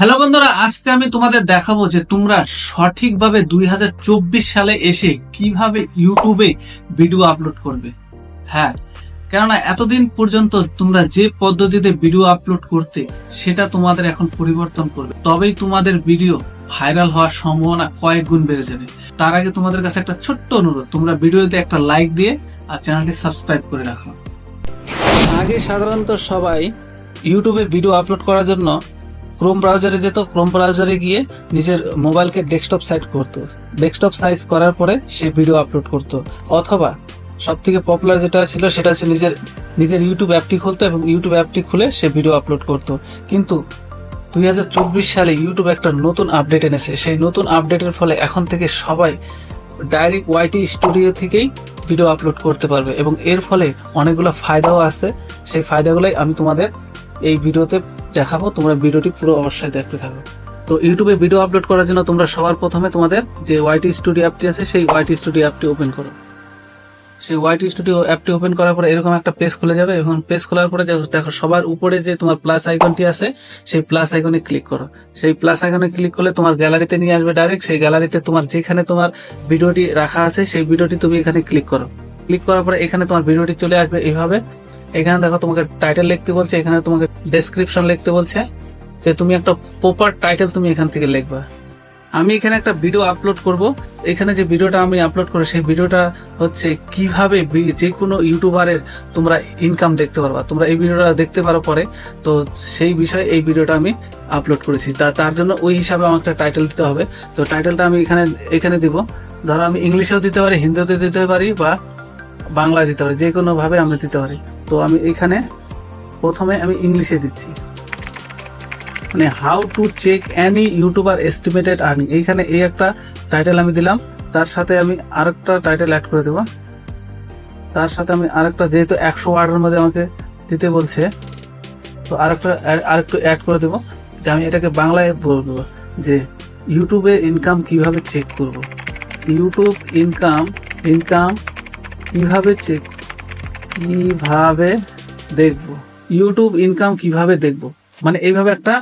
Hello বন্ধুরা, আজকে আমি তোমাদের দেখাবো যে তোমরা সঠিকভাবে দুই হাজার চব্বিশ সালে এসে কীভাবে ইউটিউবে ভিডিও আপলোড করবে। হ্যাঁ কেননা এতদিন পর্যন্ত তোমরা যে পদ্ধতিতে ভিডিও আপলোড করতে, সেটা তোমাদের এখন পরিবর্তন করবে। তবেই তোমাদের ভিডিও ভাইরাল হওয়ার সম্ভাবনা কয়েক গুণ বেড়ে যাবে। তার আগে তোমাদের কাছে একটা ছোট্ট অনুরোধ, তোমরা ভিডিওতে একটা লাইক দিয়ে আর চ্যানেলটি সাবস্ক্রাইব করে রাখো। আগে সাধারণত সবাই ইউটিউবে ভিডিও আপলোড করার জন্য ক্রোম ব্রাউজারে যেত ক্রোম ব্রাউজারে গিয়ে নিজের মোবাইলকে ডেস্কটপ সাইজ করতো। ডেস্কটপ সাইজ করার পরে সে ভিডিও আপলোড করতো। অথবা সব থেকে পপুলার যেটা ছিল, সেটা হচ্ছে নিজের নিজের ইউটিউব অ্যাপটি খুলতো এবং ইউটিউব অ্যাপটি খুলে সে ভিডিও আপলোড করতো। কিন্তু দুই চব্বিশ সালে ইউটিউব একটা নতুন আপডেট এনেছে। সেই নতুন আপডেটের ফলে এখন থেকে সবাই ডাইরেক্ট ওয়াইটি স্টুডিও থেকেই ভিডিও আপলোড করতে পারবে এবং এর ফলে অনেকগুলো ফায়দাও আছে। সেই ফায়দাগুলোই আমি তোমাদের এই ভিডিওতে দেখাবো, তোমরা ভিডিওটি পুরো অবশ্যই দেখতে থাকো। তো ইউটিউবে ভিডিও আপলোড করার জন্য তোমরা সবার প্রথমে তোমাদের যে ওয়াইটি স্টুডিও অ্যাপটি আছে, সেই ওয়াইটি স্টুডিও অ্যাপটি ওপেন করো। সেই ওয়াইটি স্টুডিও অ্যাপটি ওপেন করার পরে এরকম একটা পেজ খুলে যাবে, এবং পেজ খোলার পরে দেখো সবার উপরে যে তোমার প্লাস আইকনটি আছে, সেই প্লাস আইকনে ক্লিক করো। সেই প্লাস আইকনে ক্লিক করলে তোমার গ্যালারিতে নিয়ে আসবে ডাইরেক্ট, সেই গ্যালারিতে তোমার যেখানে তোমার ভিডিওটি রাখা আছে, সেই ভিডিওটি তুমি এখানে ক্লিক করো। ক্লিক করার পরে এখানে তোমার ভিডিওটি চলে আসবে এইভাবে। এখানে দেখো তোমাকে টাইটেল লিখতে বলছে, এখানে তোমাকে ডেসক্রিপশন লিখতে বলছে, যে তুমি একটা প্রপার টাইটেল তুমি এখান থেকে লিখবা। আমি এখানে একটা ভিডিও আপলোড করব। এখানে যে ভিডিওটা আমি আপলোড করে, সেই ভিডিওটা হচ্ছে কীভাবে যে কোনো ইউটিউবারের তোমরা ইনকাম দেখতে পারবা। তোমরা এই ভিডিওটা দেখতে পারো পরে। তো সেই বিষয়ে এই ভিডিওটা আমি আপলোড করেছি। তা তার জন্য ওই হিসাবে আমাকে একটা টাইটেল দিতে হবে। তো টাইটেলটা আমি এখানে এখানে দিব। ধরো আমি ইংলিশেও দিতে পারি হিন্দিতে দিতে পারি বা বাংলা দিতে পারি যে কোনোভাবে আমি দিতে পারি। তো আমি এখানে প্রথমে আমি ইংলিশে দিচ্ছি। মানে how to check any YouTuber estimated earning এইখানে এই একটা টাইটেল আমি দিলাম, তার সাথে আমি আরেকটা টাইটেল অ্যাড করে দেবো। তার সাথে আমি আরেকটা, যেহেতু একশো ওয়ার্ডের মধ্যে আমাকে দিতে বলছে, তো আরেকটা অ্যাড- আরেকটু অ্যাড করে দেবো, যে আমি এটাকে বাংলায় বলব যে ইউটিউবে ইনকাম কীভাবে চেক করব। ইউটিউব ইনকাম ইনকাম কীভাবে চেক কীভাবে দেখব? ইউটিউব ইনকাম কীভাবে দেখব? মানে এইভাবে একটা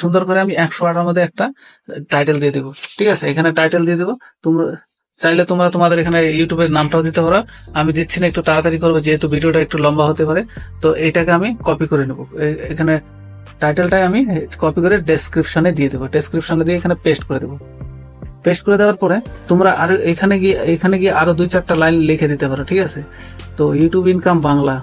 সুন্দর করে আমি একশো আটার মধ্যে একটা টাইটেল দিয়ে দেবো। ঠিক আছে? এখানে টাইটেল দিয়ে দেবো। তোমরা চাইলে তোমরা তোমাদের এখানে ইউটিউবের নামটাও দিতে পারো। আমি দিচ্ছি না, একটু তাড়াতাড়ি করব, যেহেতু ভিডিওটা একটু লম্বা হতে পারে। তো এটাকে আমি কপি করে নেব। এখানে টাইটেলটাই আমি কপি করে ডেসক্রিপশনে দিয়ে দেবো। ডেসক্রিপশনে দিয়ে এখানে পেস্ট করে দেবো। পেস্ট করে দেওয়ার পরে তোমরা আরও এখানে গিয়ে এখানে গিয়ে আরও দুই চারটা লাইন লিখে দিতে পারো, ঠিক আছে? তো ইউটিউব ইনকাম বাংলা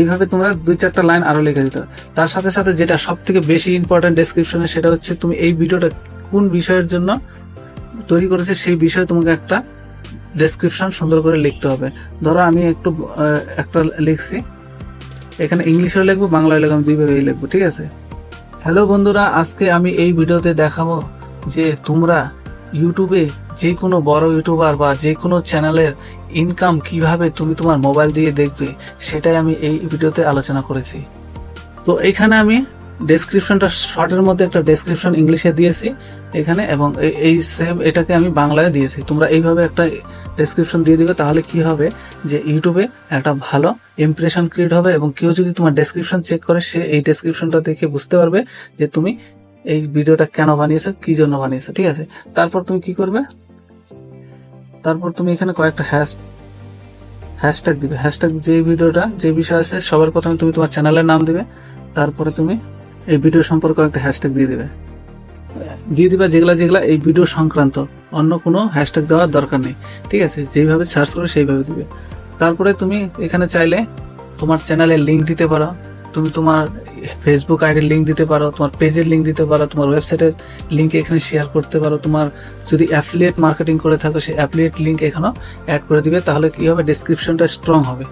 এইভাবে তোমরা দুই চারটা লাইন আরও লিখে দিতে। তার সাথে সাথে যেটা সব থেকে বেশি ইম্পর্টেন্ট ডেসক্রিপশনে সেটা হচ্ছে তুমি এই ভিডিওটা কোন বিষয়ের জন্য তৈরি করেছে সেই বিষয়ে তোমাকে একটা ডেসক্রিপশন সুন্দর করে লিখতে হবে। ধরো আমি একটু একটা লিখছি। এখানে ইংলিশেও লিখব বাংলায় লিখব, আমি দুইভাবেই লিখব, ঠিক আছে? হ্যালো বন্ধুরা, আজকে আমি এই ভিডিওতে দেখাবো যে তোমরা ইউটিউবে যে কোনো বড় ইউটিউবার বা যে কোনো চ্যানেলের ইনকাম কীভাবে তুমি তোমার মোবাইল দিয়ে দেখবে, সেটাই আমি এই ভিডিওতে আলোচনা করেছি। তো এখানে আমি ডেসক্রিপশনটা শর্টের মধ্যে একটা ডেসক্রিপশন ইংলিশে দিয়েছি এখানে, এবং এই সেম এটাকে আমি বাংলায় দিয়েছি। তোমরা এইভাবে একটা ডেসক্রিপশন দিয়ে দিবে, তাহলে কি হবে? যে ইউটিউবে একটা ভালো ইমপ্রেশন ক্রিয়েট হবে এবং কেউ যদি তোমার ডেসক্রিপশন চেক করে, সে এই ডেসক্রিপশনটা দেখে বুঝতে পারবে যে তুমি এই ভিডিওটা কেন বানিয়েছো, কি জন্য বানিয়েছো, ঠিক আছে? তারপর তুমি কি করবে? তারপর তুমি এখানে কয়েকটা হ্যাশ হ্যাশট্যাগ দিবে। হ্যাশট্যাগ যে ভিডিওটা, যে বিষয় আছে, সবার প্রথমে তুমি তোমার চ্যানেলের নাম দিবে, তারপরে তুমি এই ভিডিও সম্পর্কে একটা হ্যাশট্যাগ দিয়ে দিবে। দিয়ে দিবা যেগুলা যেগুলা এই ভিডিও সংক্রান্ত। অন্য কোনো হ্যাশট্যাগ দেওয়ার দরকার নেই। ঠিক আছে? যেইভাবে সার্চ করে সেইভাবে দিবে। তারপরে তুমি এখানে চাইলে তোমার চ্যানেলের লিঙ্ক দিতে পারো। তুমি তোমার ফেসবুক আইডির লিঙ্ক দিতে পারো, তোমার পেজের লিঙ্ক দিতে পারো, তোমার ওয়েবসাইটের লিঙ্ক এখানে শেয়ার করতে পারো। তোমার যদি অ্যাফিলিয়েট মার্কেটিং করে থাকো, সেই অ্যাফিলিয়েট লিঙ্ক এখানেও অ্যাড করে দিবে। তাহলে কি হবে? ডেসক্রিপশনটা স্ট্রং হবে।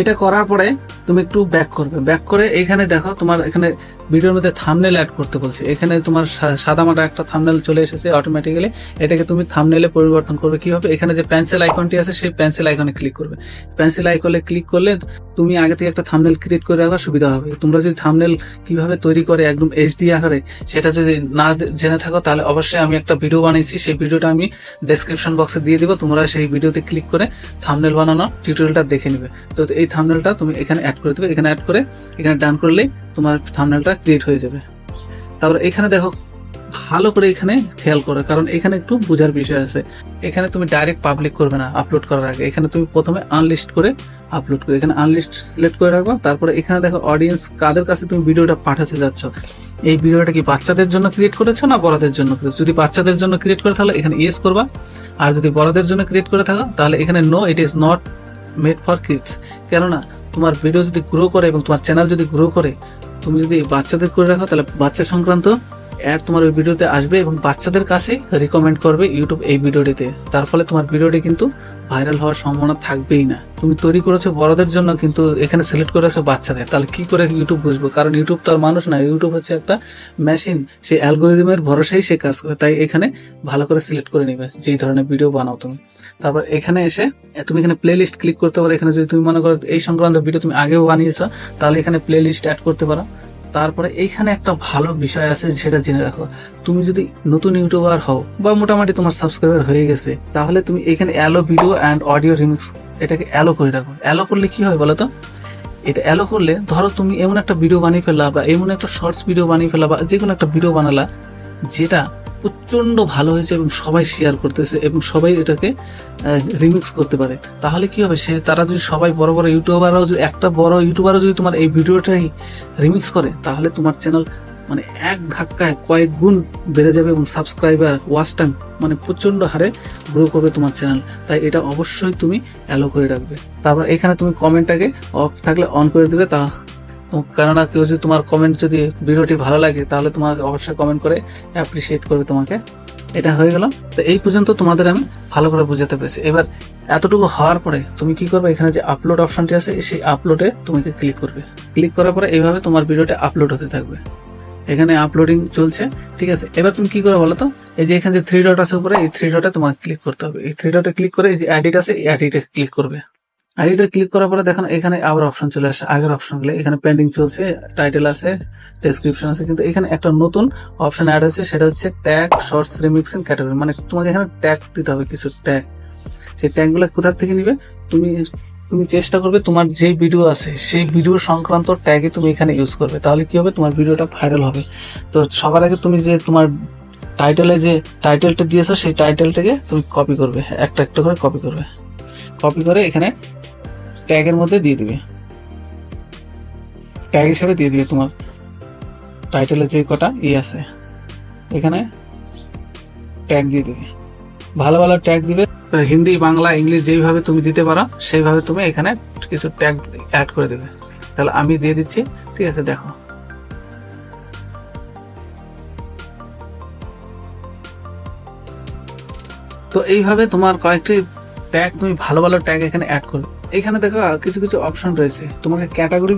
এটা করার পরে তুমি একটু ব্যাক করবে। ব্যাক করে এখানে দেখো, তোমার এখানে ভিডিওর মধ্যে থামনেল অ্যাড করতে বলছে। এখানে তোমার সাদামাটা একটা থামনেল চলে এসেছে অটোমেটিক্যালি এটাকে তুমি থামনেলে পরিবর্তন করবে কি হবে এখানে যে পেন্সিল আইকনটি আছে, সেই পেন্সিল আইকনে ক্লিক করবে। পেন্সিল আইকনে ক্লিক করলে তুমি আগে থেকে একটা থামনেল ক্রিয়েট করে রাখার সুবিধা হবে। তোমরা যদি থামনেল কীভাবে তৈরি করে একদম এইচডি আকারে, সেটা যদি না জেনে থাকো, তাহলে অবশ্যই আমি একটা ভিডিও বানিয়েছি। সেই ভিডিওটা আমি ডেসক্রিপশন বক্সে দিয়ে দিব। তোমরা সেই ভিডিওতে ক্লিক করে থামনেল বানানোর টিউটোরিয়ালটা দেখে নিবে। তো এই থামনেলটা তুমি এখানে অ্যাড করে দেবে। এখানে অ্যাড করে, এখানে ডান করলেই তোমার থামনেলটা ক্রিয়েট হয়ে যাবে। তারপর এখানে দেখো, ভালো করে এখানে খেয়াল করো, কারণ এখানে একটু বোঝার বিষয় আছে। এখানে তুমি ডাইরেক্ট পাবলিক করবে না আপলোড করার আগে। এখানে তুমি প্রথমে আনলিস্ট করে আপলোড করে। এখানে আনলিস্ট সিলেক্ট করে রাখবা, তারপরে এখানে দেখো অডিয়েন্স কাদের কাছে তুমি ভিডিওটা পাঠাতে যাচ্ছ। এই ভিডিওটা কি বাচ্চাদের জন্য ক্রিয়েট করেছ না বড়দের জন্য যদি বাচ্চাদের জন্য ক্রিয়েট করে, তাহলে এখানে ইয়েস করবা। আর যদি বড়দের জন্য ক্রিয়েট করে থাকো, তাহলে এখানে no it is not made for kids কেননা তোমার ভিডিও যদি গ্রো করে এবং তোমার চ্যানেল যদি গ্রো করে, তুমি যদি বাচ্চাদের করে রাখো, তাহলে বাচ্চা সংক্রান্ত অ্যাড তোমার ওই ভিডিওতে আসবে এবং বাচ্চাদের কাছে রিকমেন্ড করবে ইউটিউব এই ভিডিওটিতে। তার ফলে তোমার ভিডিওটি কিন্তু ভাইরাল হওয়ার সম্ভাবনা থাকবেই না। তুমি তৈরি করেছ বড়দের জন্য কিন্তু এখানে সিলেক্ট করেছ বাচ্চাদের। তাহলে কি করে ইউটিউব বুঝব? কারণ ইউটিউব তো আর মানুষ না ইউটিউব হচ্ছে একটা মেশিন সেই অ্যালগোরিদমের ভরসাই সে কাজ করে, তাই এখানে ভালো করে সিলেক্ট করে নিবে, যেই ধরনের ভিডিও বানাও তুমি। তারপর এখানে এসে, তুমি এখানে প্লে লিস্ট ক্লিক করতে পারো। এখানে যদি তুমি মনে করো এই সংক্রান্ত ভিডিও তুমি আগেও বানিয়েছো, তাহলে এখানে প্লে লিস্ট অ্যাড করতে পারো। তারপরে এইখানে একটা ভালো বিষয় আছে সেটা জেনে রাখো। তুমি যদি নতুন ইউটিউবার হও বা মোটামুটি তোমার সাবস্ক্রাইবার হয়ে গেছে, তাহলে তুমি এখানে allow video and audio remix এটাকে অ্যালো করে রাখো। অ্যালো করলে কি হয় বলো তো? এটা অ্যালো করলে ধরো তুমি এমন একটা ভিডিও বানিয়ে ফেলা বা এমন একটা শর্টস ভিডিও বানিয়ে ফেলা বা যে কোনো একটা ভিডিও বানালা, যেটা প্রচণ্ড ভালো হয়েছে এবং সবাই শেয়ার করতেছে এবং সবাই এটাকে রিমিক্স করতে পারে। তাহলে কি হবে? সে, তারা যদি সবাই বড় বড় ইউটিউবারও যদি, একটা বড় ইউটিউবারও যদি তোমার এই ভিডিওটাই রিমিক্স করে, তাহলে তোমার চ্যানেল মানে এক ধাক্কায় কয়েক গুণ বেড়ে যাবে এবং সাবস্ক্রাইবার ওয়াচ টাইম মানে প্রচণ্ড হারে গ্রো করবে তোমার চ্যানেল তাই এটা অবশ্যই তুমি অ্যালো করে রাখবে। তারপর এখানে তুমি কমেন্টটাকে অফ থাকলে অন করে দেবে তো- কেননা কেউ যদি তোমার কমেন্ট যদি ভিডিওটি ভালো লাগে, তাহলে তোমাকে অবশ্যই কমেন্ট করে অ্যাপ্রিসিয়েট করবে তোমাকে। এটা হয়ে গেল। তো এই পর্যন্ত তোমাদের আমি ভালো করে বুঝাতে পেরেছি। এবার এতটুকু হওয়ার পরে তুমি কি করবে? এখানে যে আপলোড অপশনটি আছে, সেই আপলোডে তোমাকে ক্লিক করবে। ক্লিক করার পরে এইভাবে তোমার ভিডিওটা আপলোড হতে থাকবে। এখানে আপলোডিং চলছে, ঠিক আছে? এবার তুমি কি করে বলো তো? এই যে এখানে যে থ্রি ডট আছে উপরে, এই থ্রি ডটে তোমাকে ক্লিক করতে হবে। এই থ্রি ডটে ক্লিক করে এই যে অ্যাডিট আছে, এই অ্যাডিটে ক্লিক করবে। এডিটে ক্লিক করার পরে দেখেন এখানে আবার অপশন চলে আসে। আগের অপশনগুলো এখানে পেন্ডিং চলছে টাইটেল আছে ডেসক্রিপশন আছে, কিন্তু এখানে একটা নতুন অপশন অ্যাড হচ্ছে সেটা হচ্ছে ট্যাগ শর্টস রিমিক্সিং ক্যাটাগরি মানে তোমাকে এখানে ট্যাগ দিতে হবে, কিছু ট্যাগ সেই ট্যাগগুলো কোথা থেকে নিবে? তুমি তুমি চেষ্টা করবে তোমার যে ভিডিও আছে, সেই ভিডিও সংক্রান্ত ট্যাগে তুমি এখানে ইউজ করবে। তাহলে কি হবে? তোমার ভিডিওটা ভাইরাল হবে। তো সবার আগে তুমি যে তোমার টাইটেলে যে টাইটেলটা দিয়েছ, সেই টাইটেলটাকে তুমি কপি করবে। একটা একটা করে কপি করবে। কপি করে এখানে ট্যাগের মধ্যে দিয়ে দিবে। ট্যাগ হিসেবে দিয়ে দিবে তোমার। টাইটেলের যে কটা ই আছে, এখানে ট্যাগ দিয়ে দিবে। ভালো ভালো ট্যাগ দিবে। হিন্দি, বাংলা, ইংলিশ যেইভাবে তুমি দিতে পারো, সেইভাবে তুমি এখানে কিছু ট্যাগ অ্যাড করে দেবে। তাহলে আমি দিয়ে দিচ্ছি, ঠিক আছে, দেখো। তো এইভাবে তোমার কয়েকটি ট্যাগ তুমি ভালো ভালো ট্যাগ এখানে অ্যাড করবে। এখানে দেখো কিছু কিছু অপশন রয়েছে। তোমাকে ক্যাটাগরি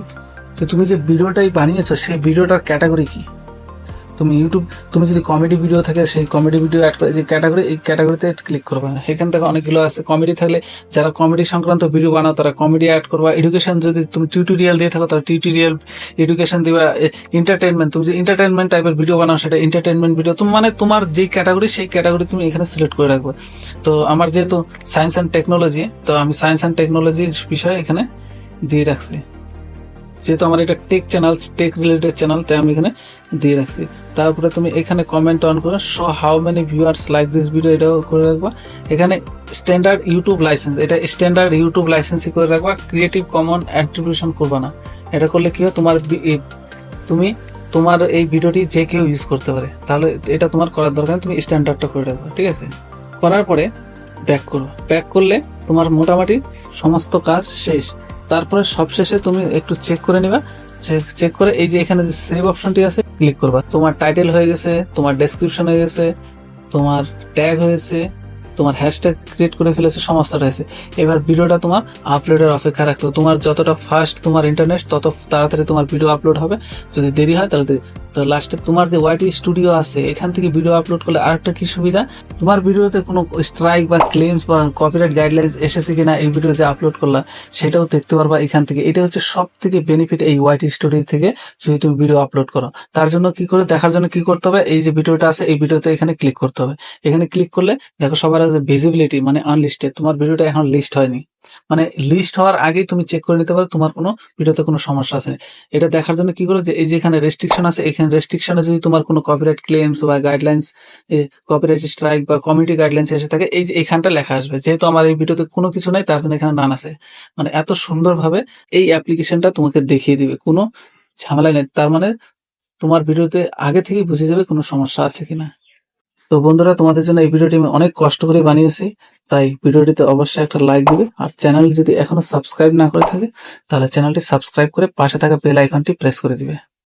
তুমি যে ভিডিওটাই বানিয়েছো, সেই ভিডিওটার ক্যাটাগরি কি? তুমি ইউটিউব তুমি যদি কমেডি ভিডিও থাকে, সেই কমেডি ভিডিও অ্যাড করে, যে ক্যাটাগরি এই ক্যাটাগরিতে ক্লিক করবে। এখান থেকে অনেকগুলো আছে। কমেডি থাকলে যারা কমেডি সংক্রান্ত ভিডিও বানাও, তারা কমেডি অ্যাড করবা। এডুকেশন যদি তুমি টিউটোরিয়াল দিয়ে থাকো তাহলে টিউটোরিয়াল এডুকেশন দিবা। এন্টারটেনমেন্ট তুমি যে এন্টারটেনমেন্ট টাইপের ভিডিও বানাও, সেটা এন্টারটেনমেন্ট ভিডিও তুমি মানে তোমার যে ক্যাটাগরি সেই ক্যাটাগরি তুমি এখানে সিলেক্ট করে রাখবে। তো আমার যেহেতু সায়েন্স অ্যান্ড টেকনোলজি তো আমি সায়েন্স অ্যান্ড টেকনোলজির বিষয়ে এখানে দিয়ে রাখছি। যেহেতু আমার এটা tech channel tech related channel তাই আমি এখানে দিয়ে রাখছি। তারপরে তুমি এখানে কমেন্ট অন করে show how many viewers like this video এটাও করে রাখবা। এখানে স্ট্যান্ডার্ড ইউটিউব লাইসেন্স এটা স্ট্যান্ডার্ড ইউটিউব লাইসেন্সই করে রাখবা। ক্রিয়েটিভ কমন অ্যাট্রিবিউশন করবা না। এটা করলে কি হয়? তোমার তুমি, তোমার এই ভিডিওটি যে কেউ ইউজ করতে পারে। তাহলে এটা তোমার করার দরকার তুমি স্ট্যান্ডার্ডটা করে রাখবা, ঠিক আছে? করার পরে ব্যাক করো ব্যাক করলে তোমার মোটামুটি সমস্ত কাজ শেষ। তারপরে সবশেষে তুমি একটু চেক করে নিবা। চেক করে এই যে এখানে যে সেভ অপশনটি আছে ক্লিক করবা। তোমার টাইটেল হয়ে গেছে, তোমার ডেসক্রিপশন হয়ে গেছে, তোমার ট্যাগ হয়েছে, তোমার হ্যাশট্যাগ ক্রিয়েট করে ফেলেছে সমস্যাটা হয়েছে। এবার ভিডিওটা তোমার আপলোডের অপেক্ষা রাখতো তোমার যতটা ফাস্ট তোমার ইন্টারনেট তত তাড়াতাড়ি তোমার ভিডিও আপলোড হবে। যদি দেরি হয় তাহলে। তো লাস্টে তোমার যে ওয়াইটি স্টুডিও আছে, এখান থেকে ভিডিও আপলোড করলে আরেকটা কি সুবিধা? তোমার ভিডিওতে কোনো স্ট্রাইক বা ক্লেমস বা কপিরাইট গাইডলাইন্স এসেছে কিনা এই ভিডিও যে আপলোড করলা, সেটাও দেখতে পারবা এখান থেকে। এটা হচ্ছে সব থেকে বেনিফিট এই ওয়াইটি স্টুডিও থেকে যদি তুমি ভিডিও আপলোড করো। তার জন্য কি করে, দেখার জন্য কি করতে হবে? এই যে ভিডিওটা আছে, এই ভিডিওতে এখানে ক্লিক করতে হবে। এখানে ক্লিক করলে দেখো সবার ভিজিবিলিটি মানে আনলিস্টেড তোমার ভিডিওটা এখন লিস্ট হয়নি। মানে লিস্ট হওয়ার আগেই তুমি চেক করে নিতে পারো, তোমার কোনো ভিডিওতে কোনো সমস্যা আছে। এটা দেখার জন্য কি করো যে, এই যে এখানে রেস্ট্রিকশন আছে, এখানে রেস্ট্রিকশনে যদি তোমার কোনো কপিরাইট ক্লেমস বা গাইডলাইন্স কপিরাইট স্ট্রাইক বা কমিটি গাইডলাইন্স এসে থাকে, এই যে এখানটা লেখা আসবে। যেহেতু আমার এই ভিডিওতে কোনো কিছু নাই, তার জন্য এখানে নান আছে। মানে এত সুন্দরভাবে এই অ্যাপ্লিকেশনটা তোমাকে দেখিয়ে দিবে, কোনো ঝামেলা নেই। তার মানে তোমার ভিডিওতে আগে থেকেই বুঝে যাবে কোনো সমস্যা আছে কিনা। তো বন্ধুরা, তোমাদের জন্য এই ভিডিওটি আমি অনেক কষ্ট করে বানিয়েছি, তাই ভিডিওটিতে অবশ্যই একটা লাইক দিবে। আর চ্যানেল যদি এখনও সাবস্ক্রাইব না করে থাকে, তাহলে চ্যানেলটি সাবস্ক্রাইব করে পাশে থাকা বেল আইকনটি প্রেস করে দিবে।